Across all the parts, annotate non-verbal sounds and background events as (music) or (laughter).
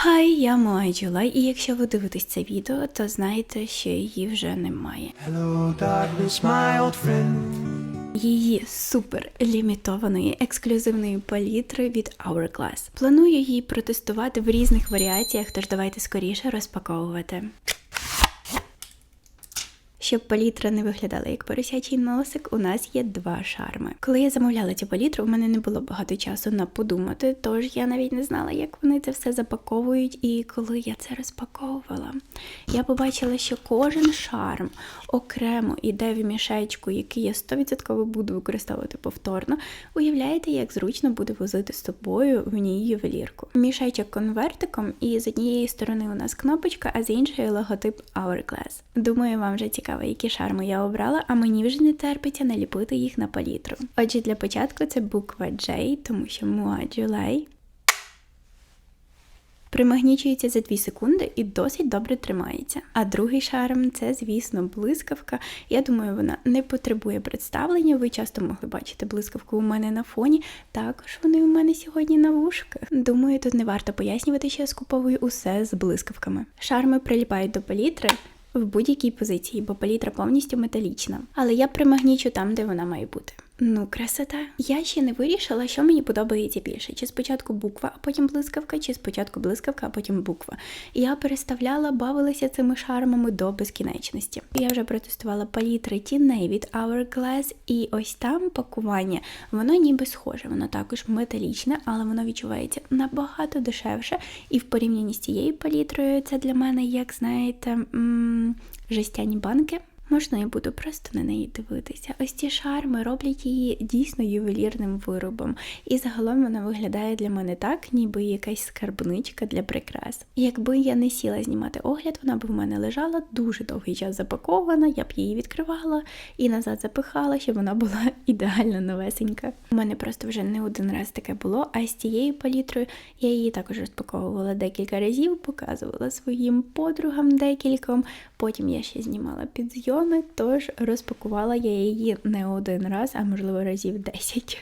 Хай, я Моа Джулай, і якщо ви дивитесь це відео, то знаєте, що її вже немає. Hello, darkness, my old friend. Її супер лімітованої ексклюзивної палітри від Hourglass. Планую її протестувати в різних варіаціях, тож давайте скоріше розпаковувати. Щоб палітра не виглядала як поросячий носик, у нас є два шарми. Коли я замовляла цю палітру, у мене не було багато часу на подумати, тож я навіть не знала, як вони це все запаковують. І коли я це розпаковувала, я побачила, що кожен шарм окремо йде в мішечку, який я 100% буду використовувати повторно. Уявляєте, як зручно буде возити з собою в ній ювелірку. Мішечок конвертиком, і з однієї сторони у нас кнопочка, а з іншої логотип Hourglass. Думаю, вам вже цікаво, які шарми я обрала, а мені вже не терпиться наліпити їх на палітру. Отже, для початку це буква J, тому що Mua July. Примагнічується за 2 секунди і досить добре тримається. А другий шарм це, звісно, блискавка. Я думаю, вона не потребує представлення. Ви часто могли бачити блискавку у мене на фоні. Також вони у мене сьогодні на вушках. Думаю, тут не варто пояснювати, що я скуповую усе з блискавками. Шарми приліпають до палітри. В будь-якій позиції, бо палітра повністю металічна. Але я примагнічу там, де вона має бути. Ну, красота. Я ще не вирішила, що мені подобається більше: чи спочатку буква, а потім блискавка, чи спочатку блискавка, а потім буква. Я переставляла, бавилася цими шармами до безкінечності. Я вже протестувала палітри тіней від Hourglass, і ось там пакування, воно ніби схоже, воно також металічне, але воно відчувається набагато дешевше. І в порівнянні з цією палітрою, це для мене, як знаєте, жестяні банки. Можна я буду просто на неї дивитися. Ось ці шарми роблять її дійсно ювелірним виробом, і загалом вона виглядає для мене так, ніби якась скарбничка для прикрас. Якби я не сіла знімати огляд, вона б в мене лежала дуже довгий час запакована, я б її відкривала і назад запихала, щоб вона була (laughs) ідеально новесенька. У мене просто вже не один раз таке було, а з цією палітрою я її також розпаковувала декілька разів, показувала своїм подругам декільком. Потім я ще знімала підзйом тож розпакувала я її не один раз, а можливо разів 10.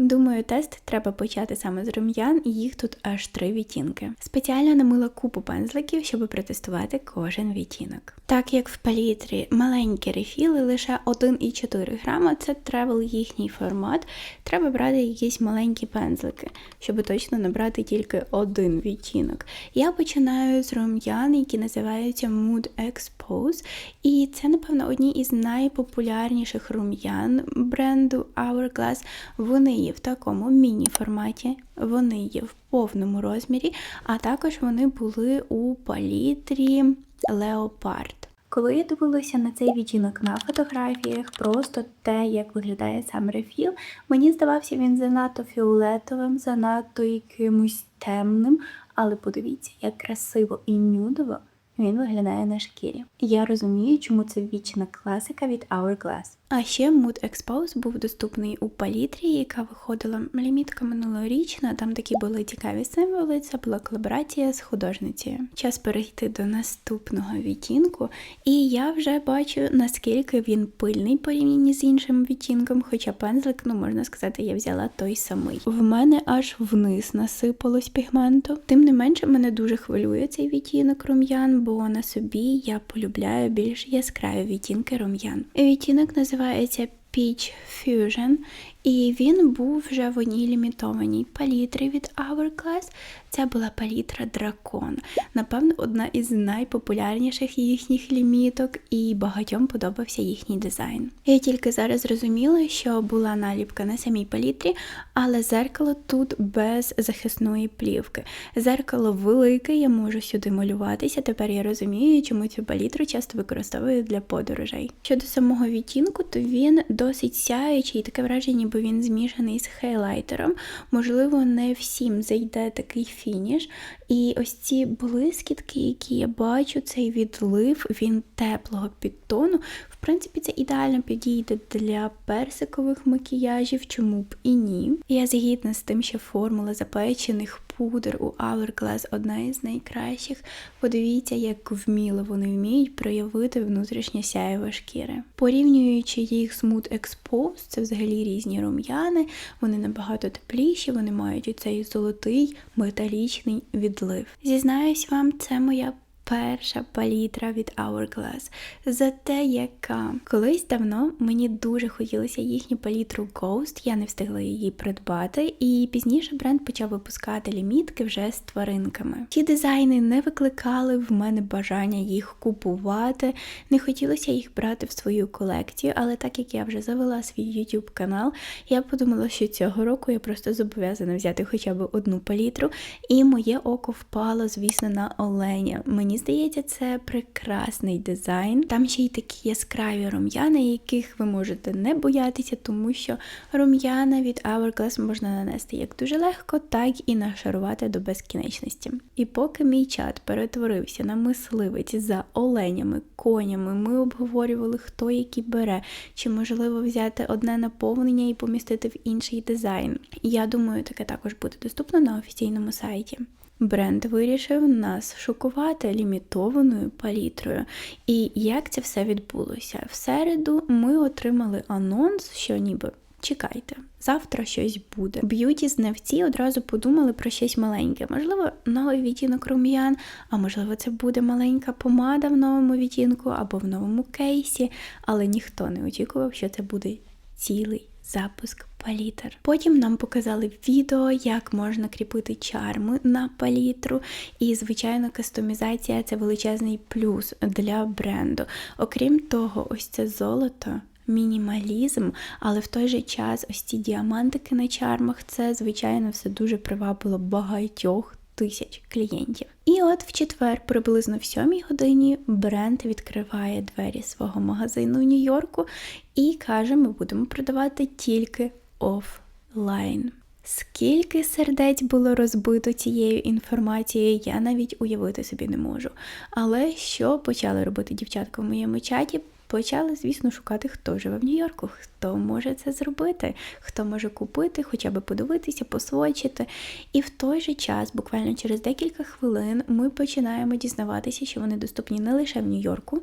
Думаю, тест треба почати саме з рум'ян, і їх тут аж три відтінки. Спеціально намила купу пензликів, щоб протестувати кожен відтінок. Так як в палітрі маленькі рефіли, лише 1,4 грама, це тревел їхній формат, треба брати якісь маленькі пензлики, щоб точно набрати тільки один відтінок. Я починаю з рум'ян, які називаються Mood Expose, і це, напевно, одні із найпопулярніших рум'ян бренду Hourglass. Вони в такому міні-форматі, вони є в повному розмірі, а також вони були у палітрі Leopard. Коли я дивилася на цей відтінок на фотографіях, просто те, як виглядає сам рефіл, мені здавався він занадто фіолетовим, занадто якимось темним, але подивіться, як красиво і нюдово він виглядає на шкірі. Я розумію, чому це вічна класика від Hourglass. А ще Mood Expose був доступний у палітрі, яка виходила лімітка минулорічна. Там такі були цікаві символи. Це була колаборація з художницею. Час перейти до наступного відтінку, і я вже бачу наскільки він пильний порівнянні з іншим відтінком, хоча пензлик, ну можна сказати, я взяла той самий. В мене аж вниз насипалось пігменту. Тим не менше, мене дуже хвилює цей відтінок рум'ян, бо на собі я полюбляю більш яскраві відтінки рум'ян. Відтінок називається Peach Fusion, і він був вже в одній лімітованій палітрі від Hourglass. Це була палітра Дракон. Напевно, одна із найпопулярніших їхніх ліміток, і багатьом подобався їхній дизайн. Я тільки зараз зрозуміла, що була наліпка на самій палітрі, але зеркало тут без захисної плівки. Зеркало велике, я можу сюди малюватися. Тепер я розумію, чому цю палітру часто використовують для подорожей. Щодо самого відтінку, то він досить сяючий, таке враження, ніби він змішаний з хайлайтером. Можливо, не всім зайде такий фініш. І ось ці блискітки, які я бачу, цей відлив, він теплого підтону. В принципі, це ідеально підійде для персикових макіяжів, чому б і ні. Я згідна з тим, що формула запечених пудр у Hourglass одна із найкращих. Подивіться, як вміло вони вміють проявити внутрішнє сяєво шкіри. Порівнюючи їх з Mood Expose, це взагалі різні рум'яни, вони набагато тепліші, вони мають оцей золотий металічний відлив. Відлив. Зізнаюсь вам, це моя перша палітра від Hourglass. За те, яка колись давно мені дуже хотілося їхню палітру Ghost, я не встигла її придбати, і пізніше бренд почав випускати лімітки вже з тваринками. Ті дизайни не викликали в мене бажання їх купувати, не хотілося їх брати в свою колекцію, але так як я вже завела свій YouTube канал, я подумала, що цього року я просто зобов'язана взяти хоча б одну палітру, і моє око впало, звісно, на оленя. Мені здається, це прекрасний дизайн. Там ще й такі яскраві рум'яна, яких ви можете не боятися, тому що рум'яна від Hourglass можна нанести як дуже легко, так і нашарувати до безкінечності. І поки мій чат перетворився на мисливець за оленями, конями, ми обговорювали, хто які бере, чи можливо взяти одне наповнення і помістити в інший дизайн. Я думаю, таке також буде доступно на офіційному сайті. Бренд вирішив нас шокувати лімітованою палітрою. І як це все відбулося? В середу ми отримали анонс, що ніби. Чекайте, завтра щось буде. Б'юті знавці одразу подумали про щось маленьке. Можливо, новий відтінок рум'ян, а можливо, це буде маленька помада в новому відтінку або в новому кейсі, але ніхто не очікував, що це буде цілий запуск палітр. Потім нам показали відео, як можна кріпити чарми на палітру. І, звичайно, кастомізація це величезний плюс для бренду. Окрім того, ось це золото. Мінімалізм, але в той же час ось ці діамантики на чармах це, звичайно, все дуже привабило багатьох тисяч клієнтів. І от в четвер, приблизно в сьомій годині, бренд відкриває двері свого магазину в Нью-Йорку і каже: ми будемо продавати тільки офлайн. Скільки сердець було розбито цією інформацією, я навіть уявити собі не можу. Але що почали робити дівчатка в моєму чаті? Почали, звісно, шукати, хто живе в Нью-Йорку, хто може це зробити, хто може купити, хоча б подивитися, посвочити. І в той же час, буквально через декілька хвилин, ми починаємо дізнаватися, що вони доступні не лише в Нью-Йорку.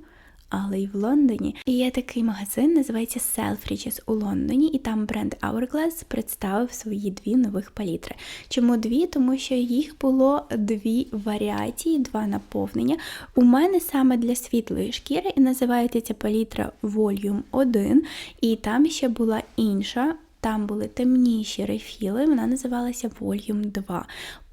Але й в Лондоні. І є такий магазин, називається Selfridges у Лондоні, і там бренд Hourglass представив свої дві нових палітри. Чому дві? Тому що їх було дві варіації, два наповнення. У мене саме для світлої шкіри і називається ця палітра Volume 1, і там ще була інша. Там були темніші рефіли, вона називалася Volume 2.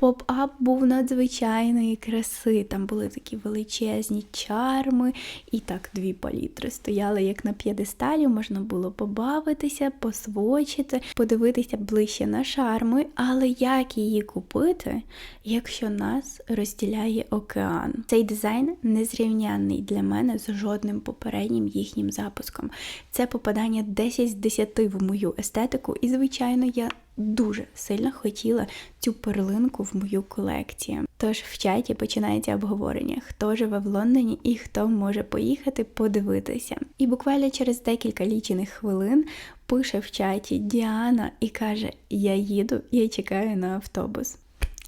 Поп-ап був надзвичайної краси. Там були такі величезні чарми, і так дві палітри стояли як на п'єдесталі, можна було побавитися, посвочити, подивитися ближче на шарми. Але як її купити, якщо нас розділяє океан? Цей дизайн незрівнянний для мене з жодним попереднім їхнім запуском. Це попадання 10 з 10 в мою естетику, і, звичайно, я дуже сильно хотіла цю перлинку в мою колекцію. Тож в чаті починається обговорення, хто живе в Лондоні і хто може поїхати подивитися. І буквально через декілька лічених хвилин пише в чаті Діана і каже: Я їду, я чекаю на автобус.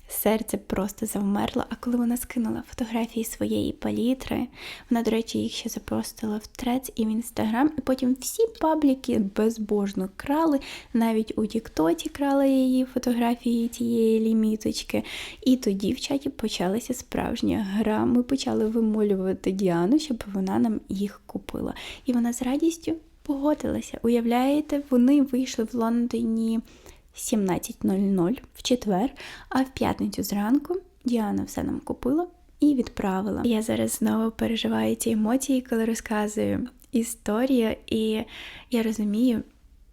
Серце просто завмерло, а коли вона скинула фотографії своєї палітри, вона, до речі, їх ще запостила в Трец і в Інстаграм, і потім всі пабліки безбожно крали, навіть у Тіктоці крали її фотографії цієї ліміточки. І тоді в чаті почалася справжня гра. Ми почали вимолювати Діану, щоб вона нам їх купила. І вона з радістю погодилася. Уявляєте, вони вийшли в Лондоні. 17.00 в четвер, а в п'ятницю зранку Діана все нам купила і відправила. Я зараз знову переживаю ці емоції, коли розказую історію, і я розумію,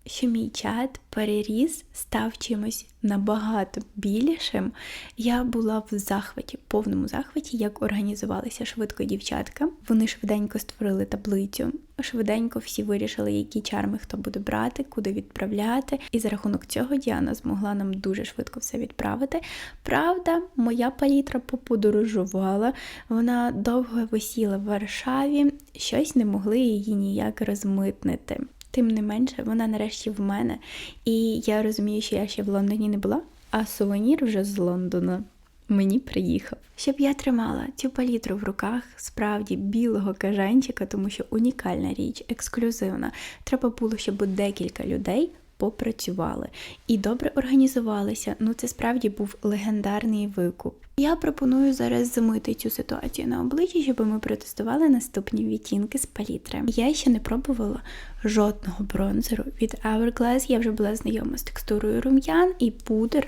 що мій чат переріс, став чимось набагато більшим. Я була в захваті, повному захваті, як організувалися швидко дівчатка. Вони швиденько створили таблицю, швиденько всі вирішили, які чарми хто буде брати, куди відправляти. І за рахунок цього Діана змогла нам дуже швидко все відправити. Правда, моя палітра поподорожувала, вона довго висіла в Варшаві, щось не могли її ніяк розмитнити. Тим не менше, вона нарешті в мене, і я розумію, що я ще в Лондоні не була, а сувенір вже з Лондона мені приїхав. Щоб я тримала цю палітру в руках, справді білого кажанчика, тому що унікальна річ, ексклюзивна. Треба було, щоб декілька людей попрацювали і добре організувалися. Ну, це справді був легендарний викуп. Я пропоную зараз замити цю ситуацію на обличчі, щоб ми протестували наступні відтінки з палітри. Я ще не пробувала жодного бронзеру від Hourglass. Я вже була знайома з текстурою рум'ян і пудр.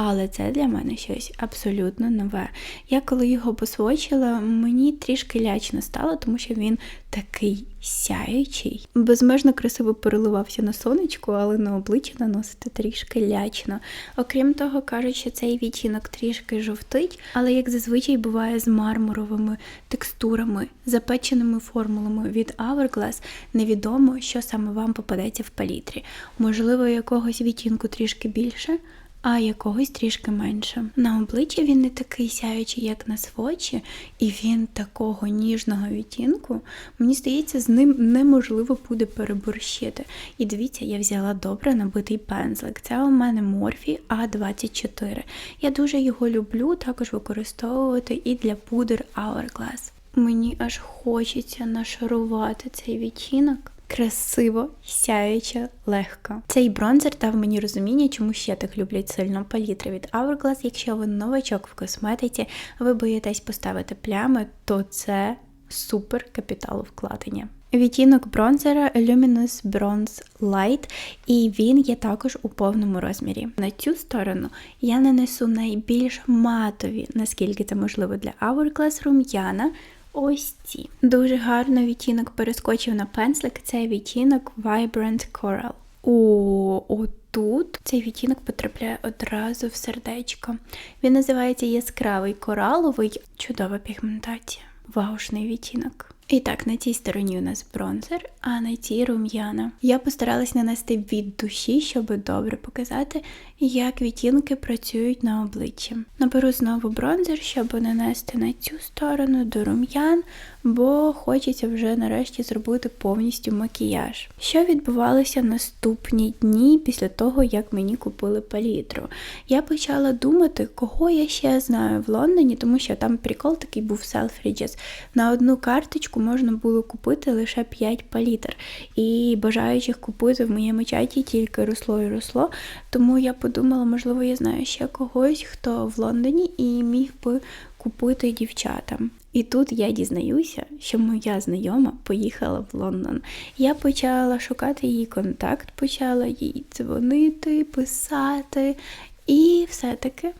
Але це для мене щось абсолютно нове. Я коли його посвочила, мені трішки лячно стало, тому що він такий сяючий. Безмежно красиво переливався на сонечку, але на обличчя наносити трішки лячно. Окрім того, кажуть, що цей відтінок трішки жовтить, але як зазвичай буває з мармуровими текстурами, запеченими формулами від Hourglass, невідомо, що саме вам попадеться в палітрі. Можливо, якогось відтінку трішки більше а якогось трішки менше. На обличчі він не такий сяючий, як на свочі, і він такого ніжного відтінку. Мені здається, з ним неможливо буде переборщити. І дивіться, я взяла добре набитий пензлик. Це у мене Morphe A24. Я дуже його люблю, також використовувати і для пудр Hourglass. Мені аж хочеться нашарувати цей відтінок красиво, сяюче, легко. Цей бронзер дав мені розуміння, чому ще так люблять сильно палітри від Hourglass. Якщо ви новачок в косметиці, ви боїтесь поставити плями, то це супер капітал вкладення. Відтінок бронзера Luminous Bronze Light, і він є також у повному розмірі. На цю сторону я нанесу найбільш матові, наскільки це можливо для Hourglass рум'яна, ось ці. Дуже гарно відтінок перескочив на пензлик. Це відтінок Vibrant Coral. О, отут цей відтінок потрапляє одразу в сердечко. Він називається яскравий кораловий, чудова пігментація. Ваушний відтінок. І так, на цій стороні у нас бронзер, а на цій рум'яна. Я постаралась нанести від душі, щоб добре показати, як відтінки працюють на обличчі. Наберу знову бронзер, щоб нанести на цю сторону до рум'ян, бо хочеться вже нарешті зробити повністю макіяж. Що відбувалося наступні дні після того, як мені купили палітру? Я почала думати, кого я ще знаю в Лондоні, тому що там прикол такий був Selfridges. На одну карточку можна було купити лише 5 палітр. І бажаючих купити в моєму чаті тільки росло і росло. Тому я можливо, я знаю ще когось, хто в Лондоні і міг би купити дівчатам. І тут я дізнаюся, що моя знайома поїхала в Лондон. Я почала шукати її контакт, почала їй дзвонити, писати, і все-таки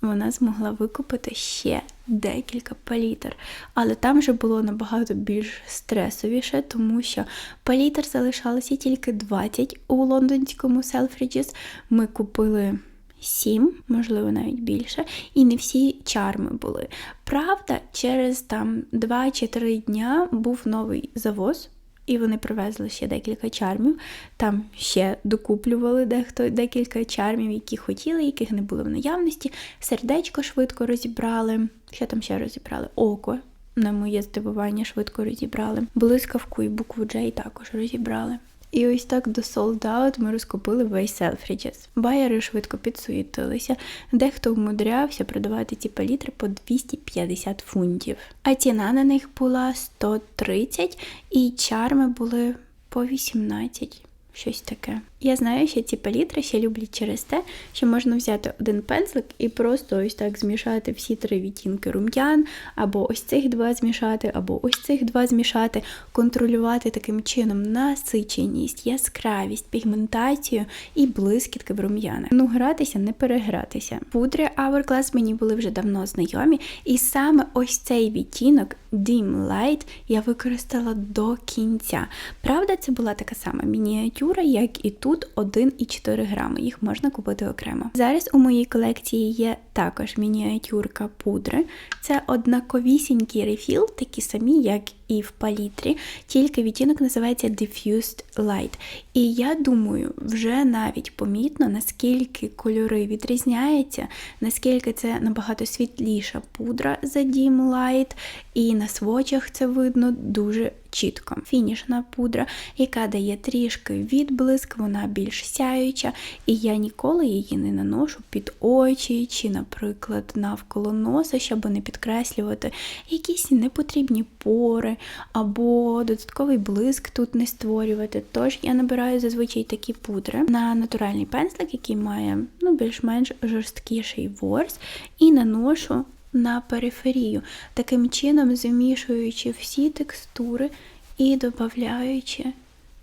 вона змогла викупити ще декілька палітр. Але там вже було набагато більш стресовіше, тому що палітр залишалося тільки 20 у лондонському Selfridges. Ми купили. Сім, можливо, навіть більше, і не всі чарми були. Правда, через там 2 чи 3 дня був новий завоз, і вони привезли ще декілька чармів. Там ще докуплювали дехто декілька чармів, які хотіли, яких не було в наявності. Сердечко швидко розібрали. Що там ще розібрали? Око. На моє здивування швидко розібрали. Блискавку і букву J також розібрали. І ось так до sold out ми розкупили весь Selfridges. Байери швидко підсуїтилися, дехто вмудрявся продавати ці палітри по 250 фунтів. А ціна на них була 130, і чарми були по 18. Щось таке. Я знаю, що ці палітри ще люблять через те, що можна взяти один пензлик і просто ось так змішати всі три відтінки рум'ян, або ось цих два змішати, або ось цих два змішати, контролювати таким чином насиченість, яскравість, пігментацію і блискітки в рум'янах. Ну, гратися, не перегратися. Пудри Hourglass мені були вже давно знайомі, і саме ось цей відтінок Dim Light я використала до кінця. Правда, це була така сама мініатюра, як і. Тут 1,4 грами, їх можна купити окремо. Зараз у моїй колекції є також мініатюрка пудри. Це однаковісінький рефіл, такі самі, як і в палітрі, тільки відтінок називається Diffused Light. І я думаю, вже навіть помітно, наскільки кольори відрізняються, наскільки це набагато світліша пудра за Dim Light, і на свочах це видно дуже чітко. Фінішна пудра, яка дає трішки відблиск, вона більш сяюча, і я ніколи її не наношу під очі чи, наприклад, навколо носа, щоб не підкреслювати якісь непотрібні пори або додатковий блиск тут не створювати. Тож я набираю зазвичай такі пудри на натуральний пензлик, який має ну, більш-менш жорсткіший ворс, і наношу на периферію, таким чином замішуючи всі текстури і додаючи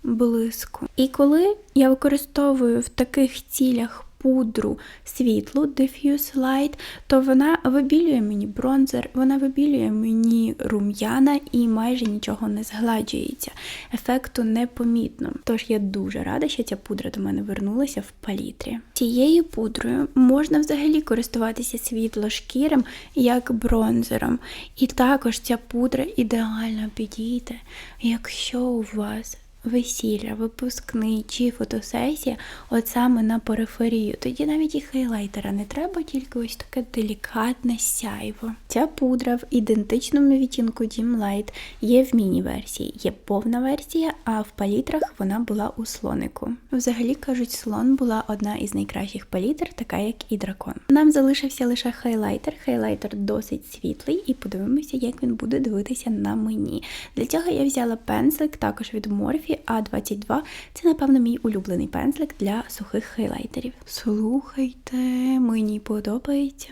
блиску. І коли я використовую в таких цілях пудру світлу Diffuse Light, то вона вибілює мені бронзер, вона вибілює мені рум'яна і майже нічого не згладжується. Ефекту непомітно. Тож я дуже рада, що ця пудра до мене вернулася в палітрі. Цією пудрою можна взагалі користуватися світлошкірим як бронзером. І також ця пудра ідеально підійде, якщо у вас весілля, випускний чи фотосесія, от саме на периферію. Тоді навіть і хайлайтера не треба, тільки ось таке делікатне сяйво. Ця пудра в ідентичному відтінку Dim Light є в міні-версії, є повна версія, а в палітрах вона була у слонику. Взагалі кажуть, слон була одна із найкращих палітр, така як і дракон. Нам залишився лише хайлайтер. Хайлайтер досить світлий, і подивимося, як він буде дивитися на мені. Для цього я взяла пензлик також від Morphe А22. Це, напевно, мій улюблений пензлик для сухих хайлайтерів. Слухайте, мені подобається.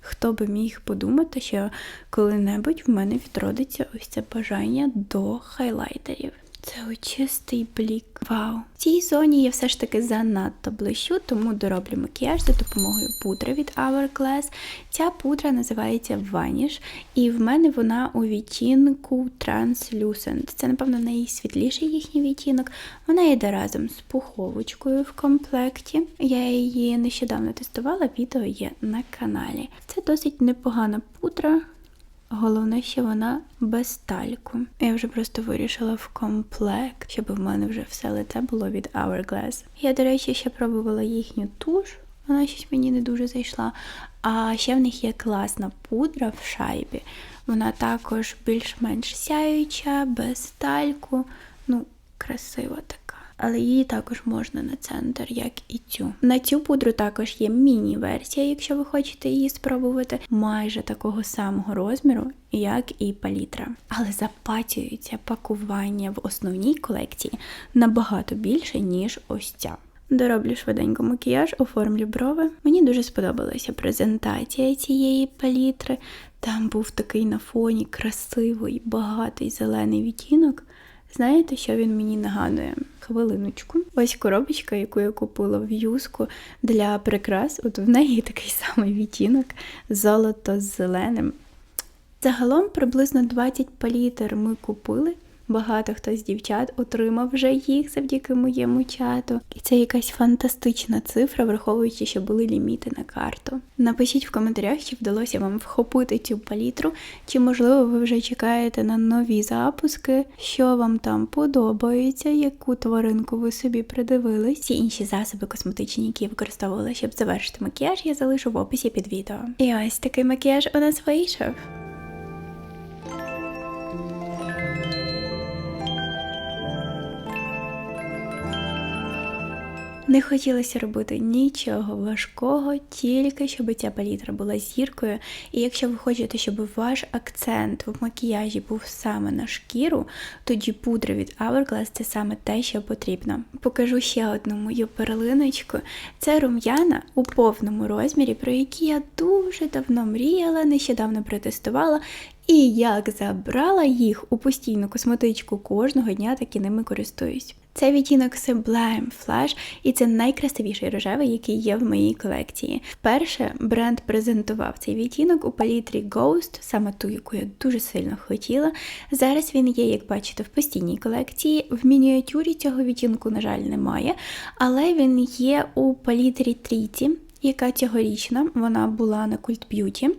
Хто би міг подумати, що коли-небудь в мене відродиться ось це бажання до хайлайтерів. Це чистий блік. Вау! В цій зоні я все ж таки занадто блищу, тому дороблю макіяж за допомогою пудри від Hourglass. Ця пудра називається Vanish, і в мене вона у відтінку Translucent. Це, напевно, найсвітліший їхній відтінок. Вона йде разом з пуховочкою в комплекті. Я її нещодавно тестувала, відео є на каналі. Це досить непогана пудра. Головне, що вона без тальку. Я вже просто вирішила в комплект, щоб в мене вже все лице було від Hourglass. Я, до речі, ще пробувала їхню туш, вона щось мені не дуже зайшла. А ще в них є класна пудра в шайбі. Вона також більш-менш сяюча, без тальку. Ну, красива така. Але її також можна на центр, як і цю. На цю пудру також є міні-версія, якщо ви хочете її спробувати, майже такого самого розміру, як і палітра. Але запатюється пакування в основній колекції набагато більше, ніж ось ця. Дороблю швиденько макіяж, оформлю брови. Мені дуже сподобалася презентація цієї палітри. Там був такий на фоні красивий, багатий зелений відтінок. Знаєте, що він мені нагадує? Хвилиночку. Ось коробочка, яку я купила в юску для прикрас. От в неї такий (laughs) самий відтінок золото з зеленим. Загалом приблизно 20 палітр ми купили. Багато хто з дівчат отримав вже їх завдяки моєму чату. І це якась фантастична цифра, враховуючи, що були ліміти на карту. Напишіть в коментарях, чи вдалося вам вхопити цю палітру, чи, можливо, ви вже чекаєте на нові запуски, що вам там подобається, яку тваринку ви собі придивились. Всі інші засоби косметичні, які я використовувала, щоб завершити макіяж, я залишу в описі під відео. І ось такий макіяж у нас вийшов. Не хотілося робити нічого важкого, тільки щоб ця палітра була зіркою. І якщо ви хочете, щоб ваш акцент в макіяжі був саме на шкіру, тоді пудра від Hourglass – це саме те, що потрібно. Покажу ще одну мою перлиночку. Це рум'яна у повному розмірі, про які я дуже давно мріяла, нещодавно протестувала. І як забрала їх у постійну косметичку кожного дня, так і ними користуюсь. Це відтінок Sublime Flash, і це найкрасивіший рожевий, який є в моїй колекції. Вперше бренд презентував цей відтінок у палітрі Ghost, саме ту, яку я дуже сильно хотіла. Зараз він є, як бачите, в постійній колекції. В мініатюрі цього відтінку, на жаль, немає, але він є у палітрі Тріті яка цьогорічна, вона була на Cult Beauty,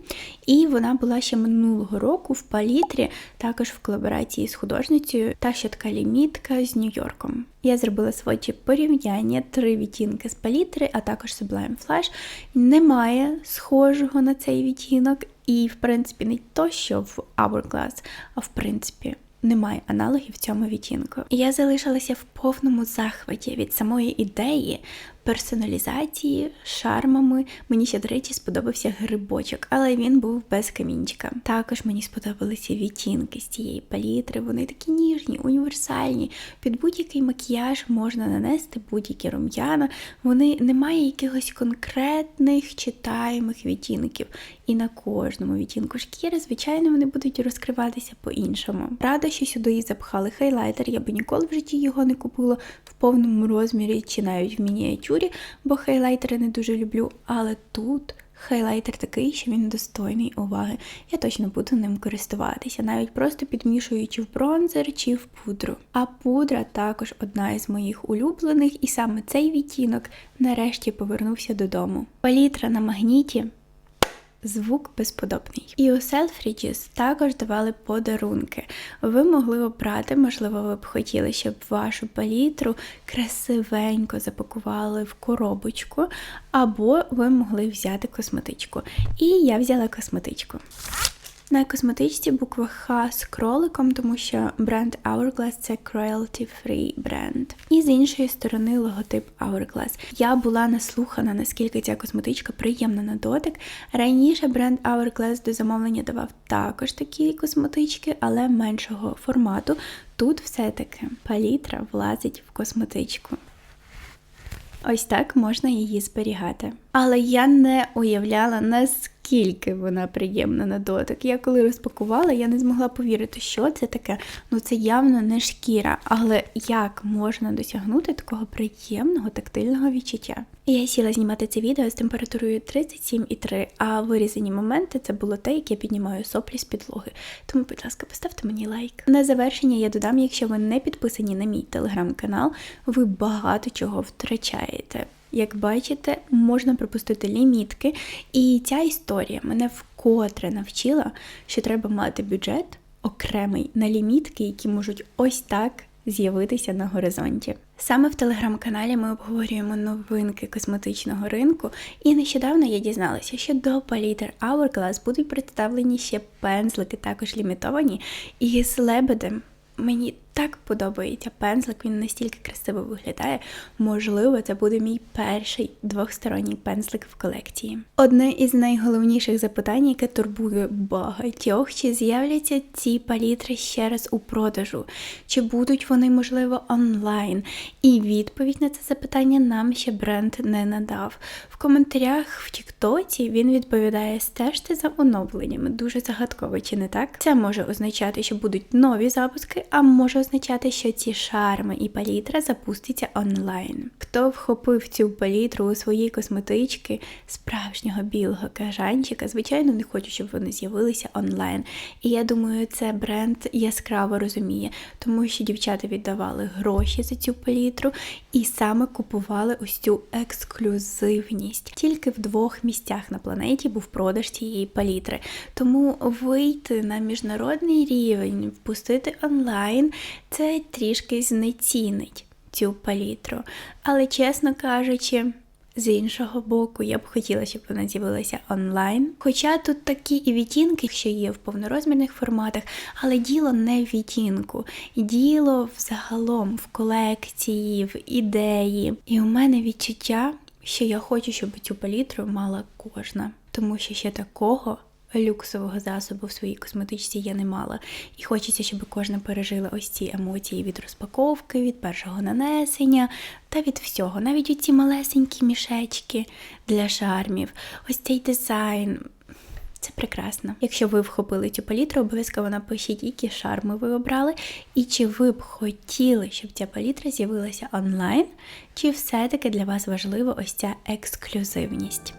і вона була ще минулого року в палітрі, також в колаборації з художницею, та ще така лімітка з Нью-Йорком. Я зробила своє порівняння, три відтінки з палітри, а також Sublime Flash. Немає схожого на цей відтінок, і, в принципі, не то, що в Hourglass, а в принципі. Немає аналогів цьому відтінку. Я залишилася в повному захваті від самої ідеї персоналізації, шармами. Мені ще, до речі, сподобався грибочок, але він був без камінчика. Також мені сподобалися відтінки з цієї палітри. Вони такі ніжні, універсальні. Під будь-який макіяж можна нанести будь-які рум'яна. Вони не мають якихось конкретних читаємих відтінків. І на кожному відтінку шкіри, звичайно, вони будуть розкриватися по-іншому. Рада, що сюди запхали хайлайтер, я би ніколи в житті його не купила в повному розмірі чи навіть в мініатюрі, бо хайлайтери не дуже люблю. Але тут хайлайтер такий, що він достойний уваги. Я точно буду ним користуватися, навіть просто підмішуючи в бронзер чи в пудру. А пудра також одна із моїх улюблених, і саме цей відтінок нарешті повернувся додому. Палітра на магніті. Звук безподобний. І у Selfridges також давали подарунки. Ви могли обрати, можливо, ви б хотіли, щоб вашу палітру красивенько запакували в коробочку, або ви могли взяти косметичку. І я взяла косметичку. На косметичці буква Х з кроликом, тому що бренд Hourglass – це cruelty-free бренд. І з іншої сторони логотип Hourglass. Я була наслухана, наскільки ця косметичка приємна на дотик. Раніше бренд Hourglass до замовлення давав також такі косметички, але меншого формату. Тут все-таки палітра влазить в косметичку. Ось так можна її зберігати. Але я не уявляла, наскільки вона приємна на дотик. Я коли розпакувала, я не змогла повірити, що це таке. Ну це явно не шкіра. Але як можна досягнути такого приємного тактильного відчуття? Я сіла знімати це відео з температурою 37,3, а вирізані моменти це було те, як я піднімаю соплі з підлоги. Тому, будь ласка, поставте мені лайк. На завершення я додам, якщо ви не підписані на мій телеграм-канал, ви багато чого втрачаєте. Як бачите, можна пропустити лімітки, і ця історія мене вкотре навчила, що треба мати бюджет окремий на лімітки, які можуть ось так з'явитися на горизонті. Саме в телеграм-каналі ми обговорюємо новинки косметичного ринку, і нещодавно я дізналася, що до палітр Hourglass будуть представлені ще пензлики, також лімітовані, і з лебедем. Мені так подобається пензлик, він настільки красиво виглядає. Можливо, це буде мій перший двохсторонній пензлик в колекції. Одне із найголовніших запитань, яке турбує багатьох, чи з'являться ці палітри ще раз у продажу, чи будуть вони, можливо, онлайн. І відповідь на це запитання нам ще бренд не надав. В коментарях в Тіктоці він відповідає: стежте за оновленнями. Дуже загадково, чи не так? Це може означати, що будуть нові запуски, а може означати, що ці шарми і палітра запустяться онлайн. Хто вхопив цю палітру у свої косметички справжнього білого кажанчика, звичайно, не хочу, щоб вони з'явилися онлайн. І я думаю, це бренд яскраво розуміє, тому що дівчата віддавали гроші за цю палітру і саме купували ось цю ексклюзивність. Тільки в двох місцях на планеті був продаж цієї палітри. Тому вийти на міжнародний рівень, впустити онлайн це трішки знецінить цю палітру. Але, чесно кажучи, з іншого боку, я б хотіла, щоб вона з'явилася онлайн. Хоча тут такі і відтінки, що є в повнорозмірних форматах, але діло не в відтінку, діло взагалом в колекції, в ідеї. І у мене відчуття, що я хочу, щоб цю палітру мала кожна, тому що ще такого люксового засобу в своїй косметичці я не мала. І хочеться, щоб кожна пережила ось ці емоції від розпаковки, від першого нанесення та від всього. Навіть оці малесенькі мішечки для шармів, ось цей дизайн. Це прекрасно. Якщо ви вхопили цю палітру, обов'язково напишіть, які шарми ви обрали, і чи ви б хотіли, щоб ця палітра з'явилася онлайн, чи все-таки для вас важливо ось ця ексклюзивність.